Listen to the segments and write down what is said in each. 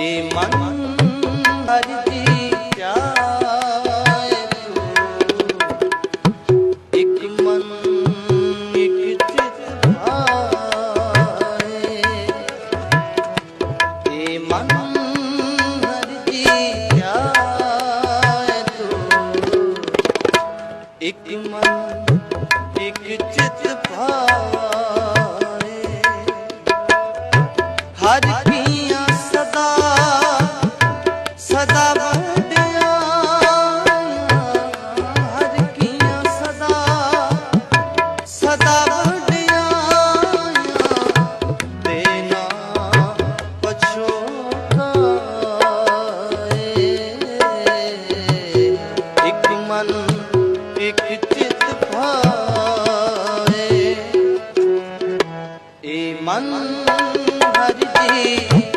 ਏ ਮਨ ਹਰਿ ਜੀ ਚਾਹੇ ਤੂੰ। ਇਕ ਮਨ, ਇਕ ਚਿਤ ਭਾਏ ਏ ਮਨ ਹਰਿ ਜੀ ਚਾਹੇ ਤੂੰ। ਇਕ ਮਨ, ਇਕ ਚਿਤ ਭਾਏ ਮਨ ਇਕ ਚਿਤ ਭਾਏ। ਏ ਮਨ ਹਰਿ ਜੀ।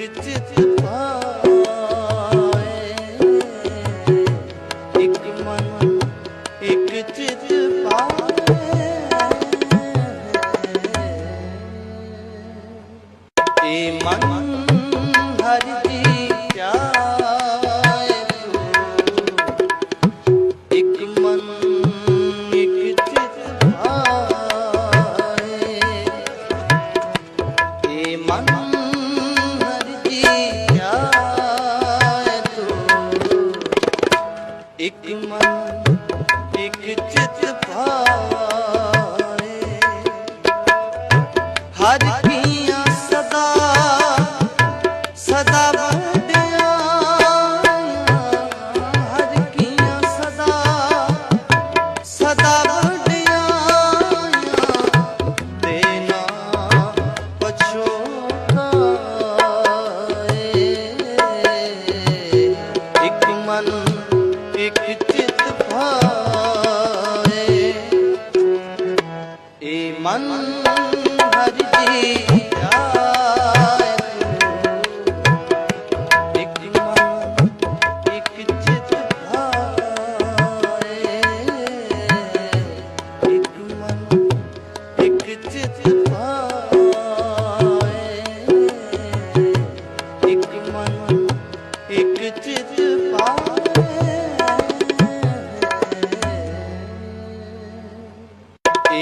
ਇਕ ਚਿਤ ਇਕ ਮਨ ਇਕ ਚਿਤ ਭਾਏ ਹਰ ਇਕ ਚਿਤ ਭਾਏ ਏ ਮਨ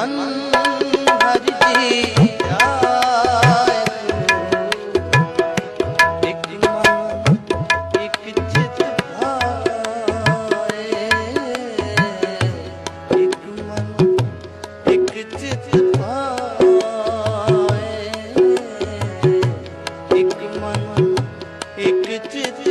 ਮਨ ਹਰਿ ਜੀ ਆਏ। ਇਕ ਮਨ, ਇੱਕ ਚਿਤ ਭਾਏ। ਇੱਕ ਮਨ, ਇੱਕ ਚਿਤ ਭਾਏ। ਇੱਕ ਮਨ, ਇਕ ਚਿਤ